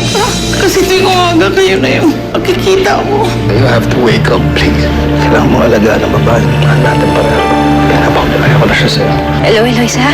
umaga. Kasi tuwing umaga kayo na yung makikita mo. You have to wake up, please. Kailangan mo alagaan ang babae. Mahal natin. Kaya napakabalayo ko na siya sa'yo. Hello, Eloisa?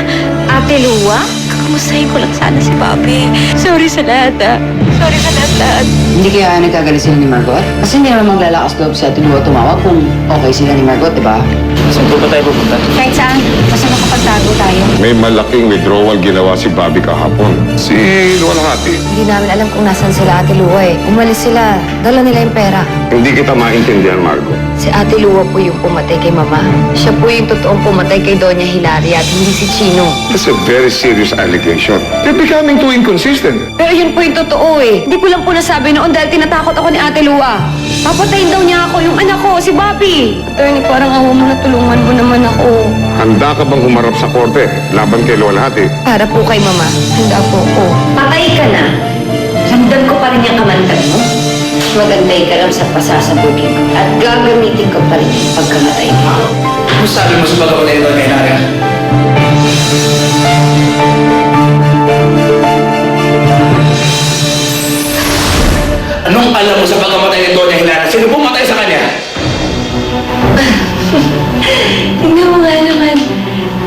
Ate Lua? Kakamustahin ko lang sana si Papi. Sorry sa lahat, ah. Sorry sa lahat-lahat. Hindi kaya nagkagalit sila ni Margot? Kasi hindi naman maglalakas loob sa Tinuwa tumawag kung okay sila ni Margot, di ba? Saan po ba tayo pupunta? Kahit saan, basta makapagtago tayo. May malaking withdrawal ginawa si Bobby kahapon. Si Luwalhati, Hindi namin alam kung nasan sila Ate Lua eh. Umalis sila. Dala nila yung pera. hindi kita maintindihan, Margo. Si Ate Lua po yung pumatay kay Mama. Siya po yung totoong pumatay kay Doña Hilaria at hindi si Chino. That's a very serious allegation. You're becoming too inconsistent. Pero yun po yung totoo eh. Hindi ko lang po nasabi noon dahil tinatakot ako ni Ate Lua. Papatayin daw niya ako, yung anak ko, si Bobby. Attorney, parang awa mo na tulungan mo naman ako. Handa ka bang humarap sa korte laban kay Luwalhati? Para po kay Mama. Handa po ako. Patay ka na. Ramdam ko pa rin yung kamandag mo. Magantay ka lang sa pasasabugin ko at gagamitin ko pa rin yung pagkamatay mo. Ano sabi mo sa pagkakulay ito kay alam mo sa pagkamatay ni Doña Hilara? Sino pumatay sa kanya? Tingnan mo nga naman.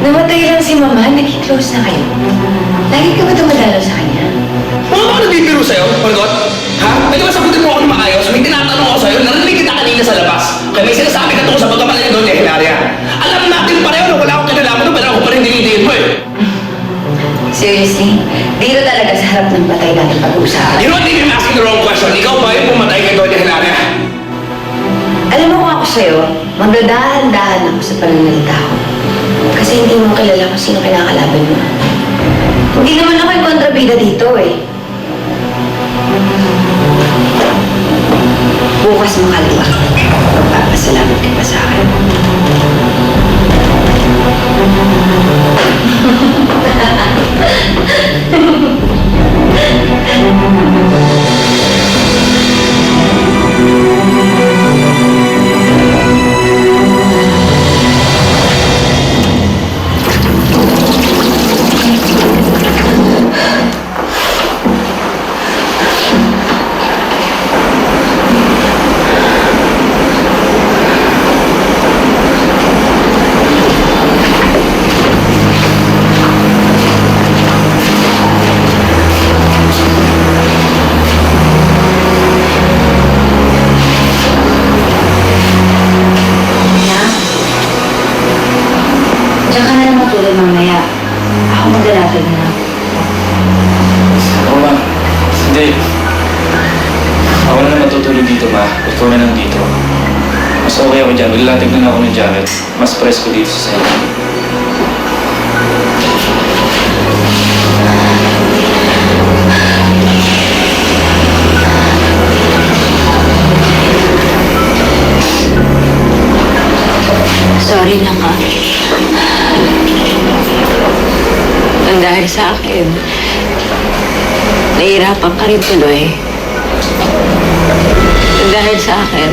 Namatay lang si Mama, naging close na kayo. Lagi ka ba dumadalaw sa kanya? Mga ako nagbibiro sa'yo, Margot? Ha? May diba sagutin mo ako ng maayos? May tinatanong ako sa'yo, narinig kita kanina sa labas. Kaya may sinasabi ka tungkol sa pagkamatay ni Doña Hilaria. Alam natin pareho na wala akong kinalaman doon, pero ako pa rin dinidiin mo eh. Seriously? Dito talaga sa harap ng patay natin pag-uusapan. You know what, I'm asking the wrong question. Ikaw ba yung pumatay kay Doña Hilaria? Alam mo kung ako sa'yo, magdadahan-dahan ako sa pananalita ko. Kasi hindi mo kilala kung sino kinakalaban mo. Hindi naman ako yung kontrabida dito eh. Bukas makaliwa. Magpapasalamat ka pa sa akin. Rin tuloy. Dahil sa akin,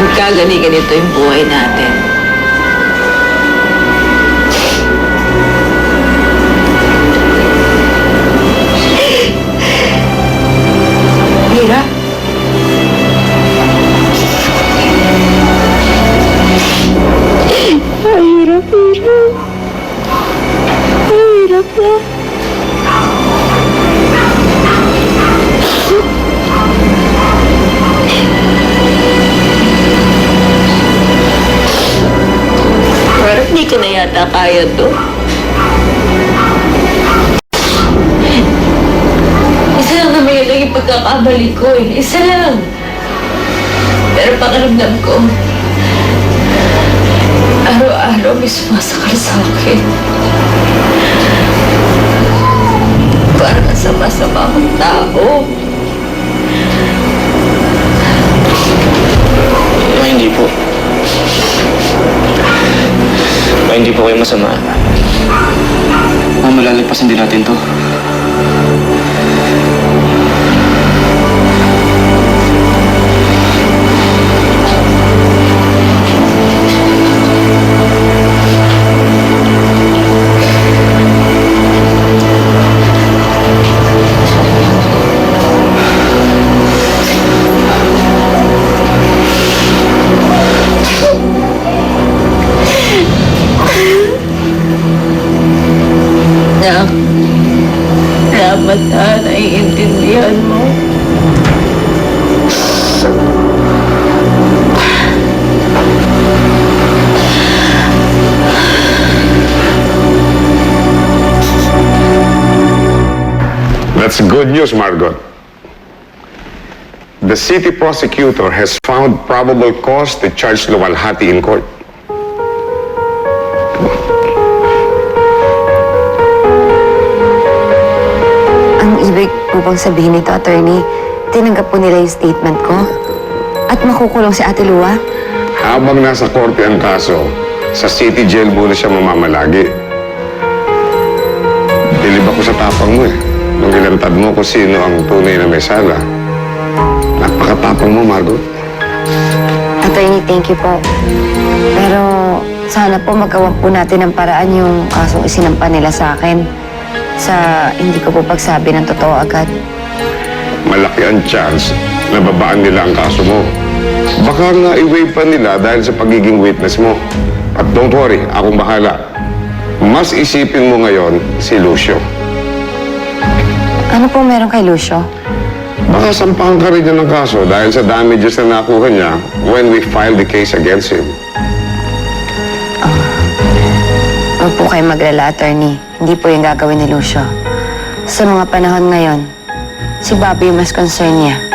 nagkagani-ganito yung buhay natin. Yata kaya to. Isa lang naman yung naging pagkakamali ko eh. Isa lang. Pero pakiramdam ko, araw-araw may sumasakal sa akin. Parang ang sama-sama akong tao. Ma, hindi po. Hindi po kayo masama. Ma, malalagpasan din natin to. News, Margot. The city prosecutor has found probable cause to charge Luwalhati in court. Ang ibig po bang sabihin nito, attorney, tinanggap po nila yung statement ko? At makukulong si Ate Lua? Habang nasa korte ang kaso, sa city jail muna siya mamamalagi. Bilib ako sa tapang mo eh. Nung inantad mo kung sino ang tunay na may sala. Napakatapang mo, Margot. Attorney, thank you po. Pero sana po magawa po natin ng paraan yung kasong isinampa nila sa akin. Sa hindi ko po pagsabi ng totoo agad. Malaki ang chance na babaan nila ang kaso mo. Baka nga i-waive pa nila dahil sa pagiging witness mo. At don't worry, akong bahala. Mas isipin mo ngayon si Lucio. Ano po meron kay Lucio? Baka sampahan ka rin niya ng kaso dahil sa damages na nakuha niya when we filed the case against him. Huwag po kayo maglala, attorney. Hindi po yung gagawin ni Lucio. Sa mga panahon ngayon, si Bobby yung mas concern niya.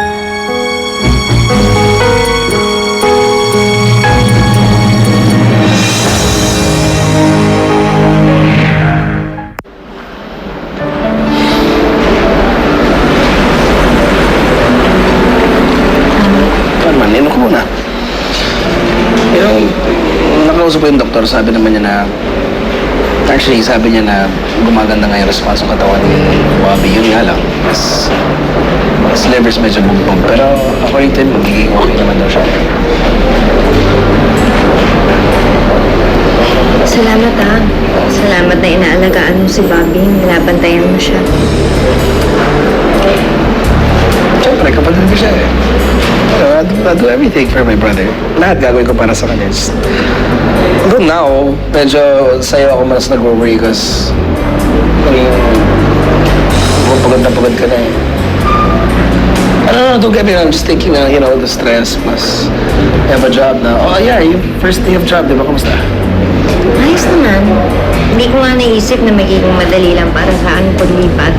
Ko muna. Yung nakausap ko yung doktor, sabi naman niya na Actually, sabi niya na gumaganda nga yung response ng katawan ni Bobby. Yun nga lang, mas, mas liver's medyo bugbog. Pero according to him, magiging okay naman daw siya. Salamat ha. Salamat na inaalagaan mo si Bobby. Nilabantayan mo siya. Siyempre, kapatid ko siya eh. You know, I do, I do everything for my brother. Lahat gagawin ko para sa kanya. Just, now, medyo sa'yo ako mas nag-worry because naging pagod na pagod ka na eh. I don't know, don't get me wrong. I'm just thinking, uh, you know, the stress plus you have a job na. Oh yeah, yung first day of job, di ba? Kamusta? Ayos naman. Hindi ko nga naisip na magiging madali lang para sa ano paglipat.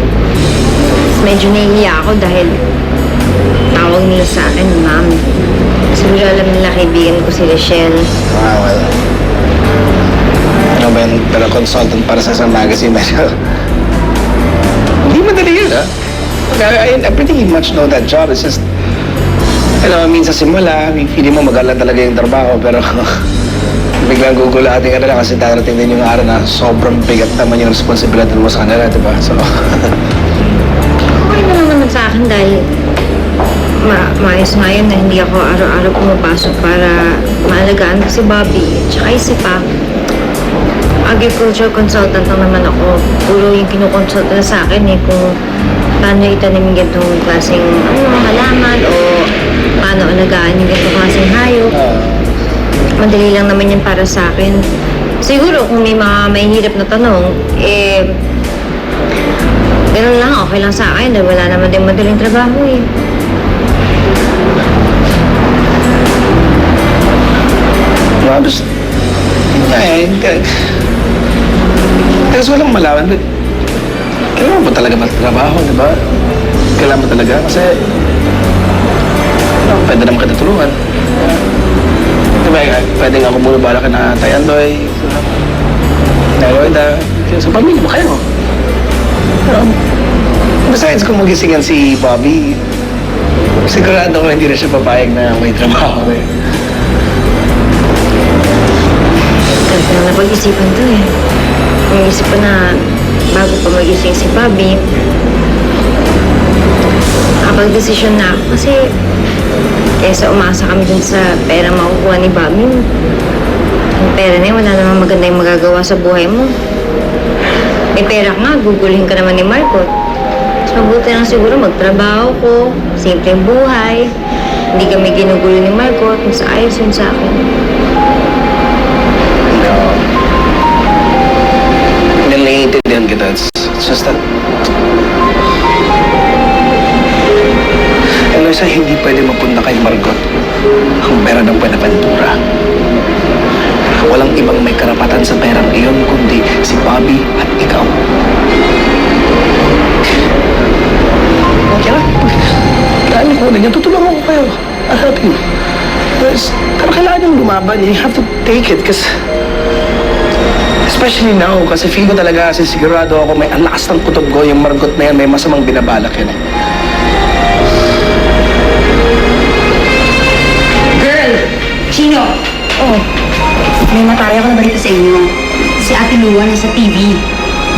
Medyo nahihiya ako dahil tawag nila sa akin, ma'am. Siguro alam nila kaibigan ko si Rochelle. Ah, well. Ano ba yun? Pero consultant para sa isang magazine medyo... Hindi madali yun, ah. I, I, I pretty much know that job. It's just... You know, minsan simula, feeling mo magalang talaga yung trabaho, pero... biglang gugulating ka na lang kasi darating din yung araw na sobrang bigat naman yung responsibilidad mo sa kanila, di ba? So, Okay na lang naman sa akin dahil ma maayos nga yun na hindi ako araw-araw pumapasok para maalagaan ko si Bobby. Tsaka isa pa, agriculture consultant lang naman ako. Puro yung kinukonsult na sa akin eh kung paano itanim yung ganitong klaseng ano, halaman o paano alagaan yung ganitong klaseng hayop. Madali lang naman yan para sa akin. Siguro kung may mga mahihirap na tanong, eh, ganun lang, okay lang sa akin dahil wala naman din madaling trabaho eh. Just, yun nga eh. hindi- Kasi walang malaman. But, kailangan ba talaga magtrabaho, di ba? Kailangan ba talaga? Kasi, ano, pwede naman kita tulungan. Di ba, eh, pwede nga ako muna bala ka na Tayandoy, sa Nairoida, sa pamilya mo, kayo. Pero, besides kung magisingan si Bobby, sigurado ko hindi na siya papayag na may trabaho eh. Kaya ko na napag-isipan to eh. Kung isip ko na bago pa magising si Bobby, kapag-desisyon na ako kasi kesa umasa kami dun sa pera makukuha ni Bobby, yung pera na wala namang maganda yung magagawa sa buhay mo. May pera ka nga, gugulhin ka naman ni Marco. Mas mabuti lang siguro magtrabaho ko, simpleng buhay, hindi kami ginugulo ni Marco, at mas ayos yun sa akin. Hindi naiintindihan kita. It's, it's just that... Loisa, hindi pwede mapunta kay Margot ang pera ng Buenaventura. Walang ibang may karapatan sa perang iyon kundi si Bobby at ikaw. Lang. Kailangan ko na niya. Tutulungan ko kayo. I'll help you. Pero kailangan niyong lumaban. You have to take it kasi... Especially now, kasi feel ko talaga, sisigurado ako may ang lakas ng kutob ko, yung margot na yan, may masamang binabalak yan. eh. Girl! Chino! Oh, may matari ako na balita sa inyo. Si Ate Lua nasa TV.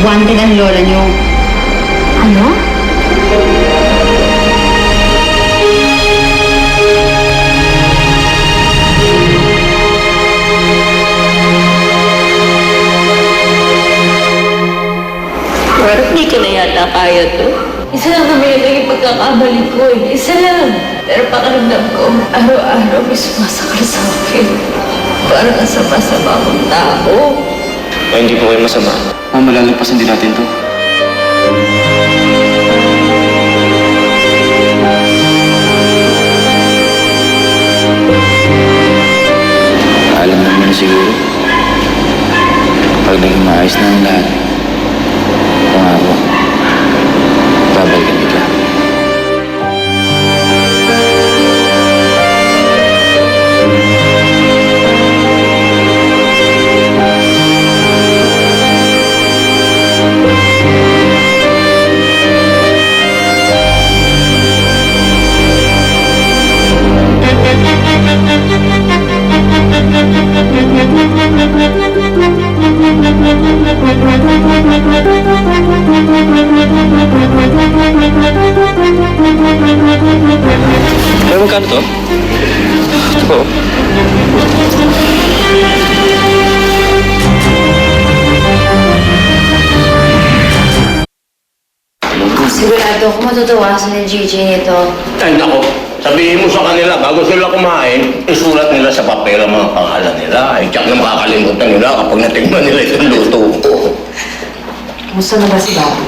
Wanted ang lola niyo. Ano? Hindi ko na yata kaya to. Isa lang naman yung naging pagkakamali ko eh. Isa lang. Pero pakiramdam ko, araw-araw may sumasakal sa akin. Parang ang sama-sama mong tao. Ay, hindi po kayo masama. Ma'am, malalagpasan din natin to. Alam naman na siguro. Pag naging maayos na ang lahat, babalikan kita. Pero magkano to? Ito po. Sigurado ako matutuwasan ni Gigi nito. Ay, nako. Sabihin mo sa kanila, bago sila kumain, isulat nila sa papel ang mga pangalan nila. Ay, tiyak na makakalimutan nila kapag natingnan nila itong luto ko. Kumusta na ba si Bobby?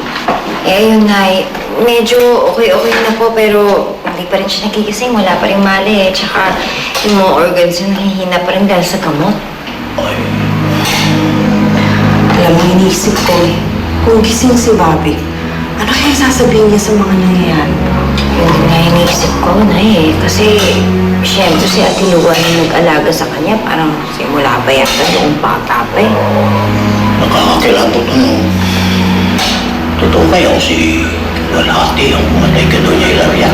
Eh, yun nga eh. Medyo okay-okay na po, pero hindi pa rin siya nagigising. Wala pa rin mali eh. Tsaka yung mga organs yung nahihina pa rin dahil sa gamot. Alam mo, iniisip ko eh, kung gising si Bobby, ano kaya sasabihin niya sa mga nangyayari? Yun nga iniisip ko na eh. Kasi, siyempre si Ate Luwa yung nag-alaga sa kanya. Parang simula pa yata noong bata pa eh. Nakakakilabot ano. Totoo kayong si Walhati ang pumatay ka doon niya Hilaria.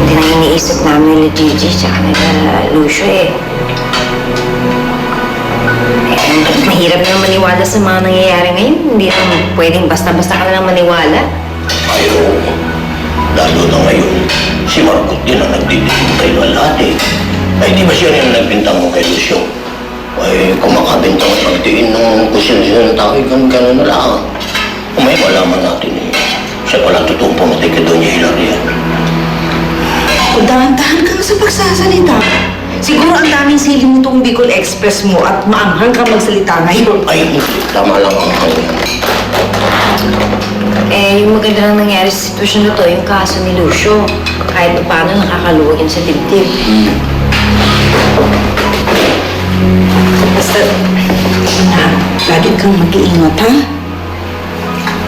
Hindi na iniisip namin ni Gigi tsaka ni Lucio eh. Eh, mahirap na maniwala sa mga nangyayari ngayon. Hindi naman pwedeng basta-basta ka lang maniwala. Ayaw. Lalo na ngayon, si Marcot din ang nagtitigil kay Walhati. Ay, di ba siya rin ang nagbintang mo kay Lucio? Ay, kung makabintang at magtiin ng kusyon-kusyon ng tao, ganun ganun na lang. Kung may malaman natin siya pala totoong pumatay ka doon niya Hilaria. Kung dahan-dahan ka nga sa pagsasalita. Siguro ang daming sili mo itong Bicol Express mo at maanghang ka magsalita ngayon. Ay. Tama lang ang hangin. Eh, yung maganda lang nangyari sa sitwasyon na to, yung kaso ni Lucio. Kahit pa paano nakakaluwag yun sa dibdib. Basta, na, lagi kang mag-iingat, ha?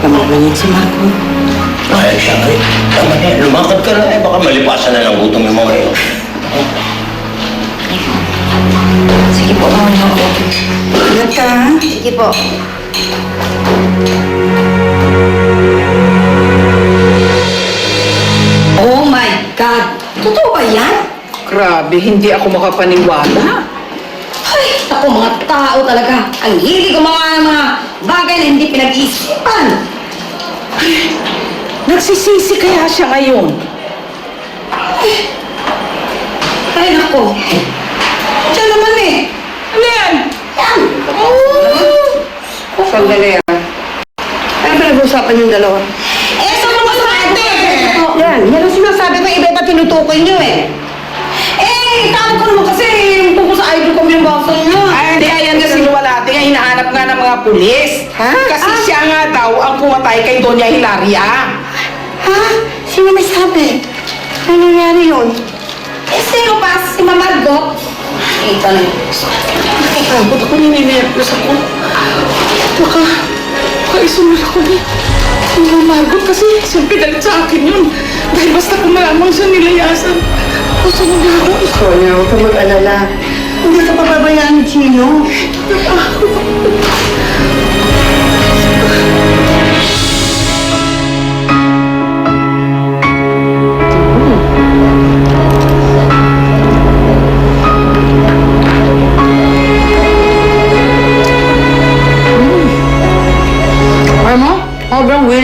Pamaman yan si Marco. Ay, siya eh. Tama na yan. Lumakad ka na eh. Baka malipasan na ng gutom yung mga yun. Sige po, mauna ako. Ingat ka, ha? Sige po. Oh my God! Totoo ba yan? Grabe, hindi ako makapaniwala. Ay, ako mga tao talaga. Ang hilig gumawa ng mga bagay na hindi pinag-iisipan. Nagsisisi kaya siya ngayon. Ay, nako. Diyan naman eh. Ano yan? Yan. Sandali ah. Ano pinag-usapan yung dalawa? Eh, sa mga sabi. Yan, yan ang sinasabi ko, iba-iba tinutukoy niyo eh. Eh, tawag ko naman kasi yung tungkol sa idol ko binabasa niyo. Ay, hindi, ayan nga sinuwalati nga, hinahanap nga ng mga pulis. Ha? Kasi Ah. siya nga daw ang pumatay kay Doña Hilaria. Ha? Sino may sabi? Ano yun? Eh, sino pa? Si Mamargot? Eh, ito na yun. Nakakabot ako, nininervous ako. Baka, baka isunod ako ni ni Mamargot kasi siyempre galit sa akin yun. Dahil basta kung malamang siya nilayasan. Gusto mo na ako. Sonia, huwag ka mag-alala. Hindi ka pababayaan ni Chino. Alam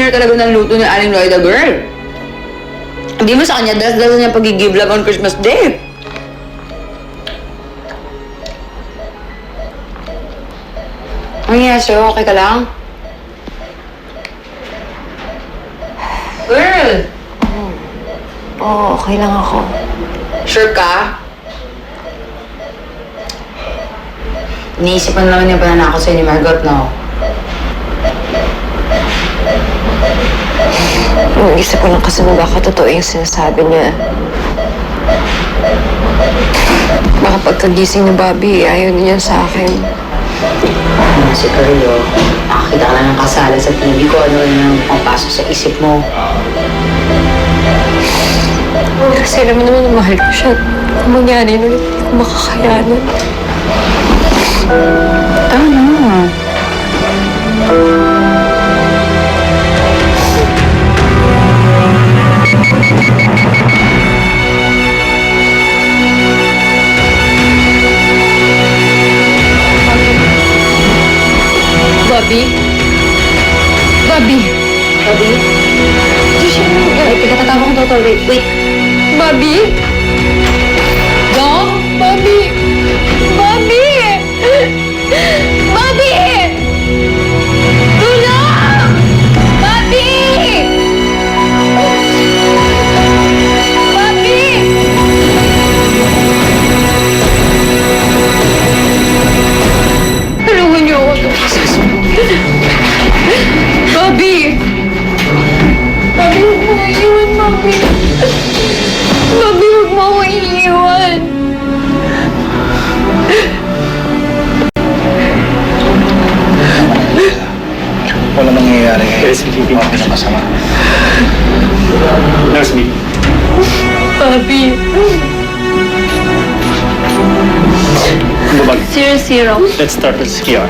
winner talaga ng luto ni Aling Lloyda girl. Hindi mo sa kanya, dalas-dalas niya pag-give love on Christmas Day. Ang nangyayari sa'yo, okay ka lang? Girl! Oo, okay lang ako. Sure ka? Iniisipan naman yung pananakot sa'yo ni Margot, no? Nag-isip ko lang kasi na baka totoo yung sinasabi niya. Baka pagkagising ni Bobby, ayaw niya sa akin. Ano si Carlo, nakakita ka lang ng kasala sa TV ko, ano yung pumapasok sa isip mo. Kasi alam mo naman na mahal ko siya. Kung mangyari yun ulit, hindi ko makakayanan. Tama. Wait, wait. Bobby? Zero. Let's start with CR.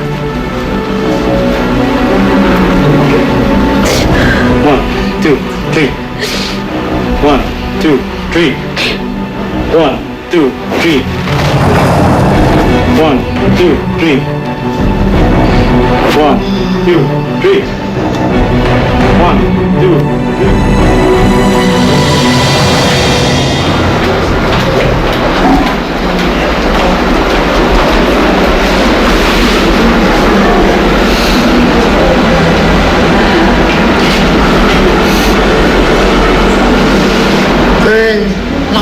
One, two, three. One, two, three. One, two, three. One, two, three. One, two, three. One, two, three.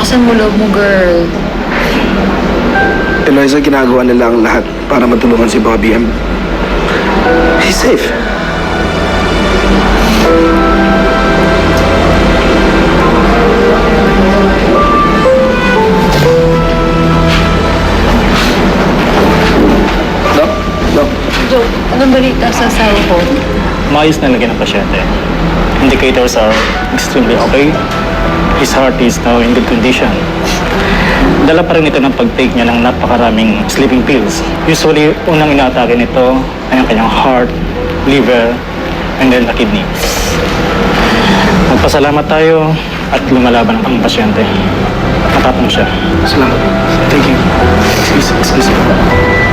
Lakasan mo loob mo, girl. Eliza, ginagawa nila ang lahat para matulungan si Bobby. I'm... He's safe. Doc? Doc? Jo, anong balita sa asawa ko? Maayos na lagyan ng pasyente. Indicators are extremely okay. His heart is now in good condition. Dala pa rin ito ng pag-take niya ng napakaraming sleeping pills. Usually, unang inaatake nito ay ang kanyang heart, liver, and then the kidney. Magpasalamat tayo at lumalaban ang pasyente. Matapang siya. Salamat. Thank you. Excuse, excuse me.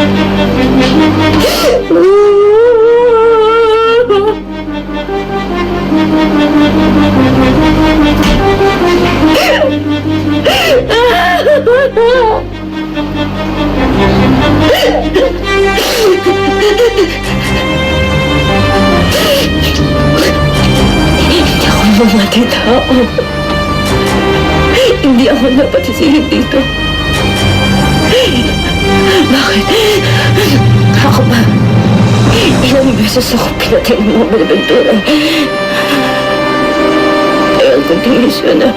Hindi ako mamatay tao. Hindi ako dapat isingin dito. Beses ako pinatay ng mga Buenaventura. Ayaw ko tingin siya na.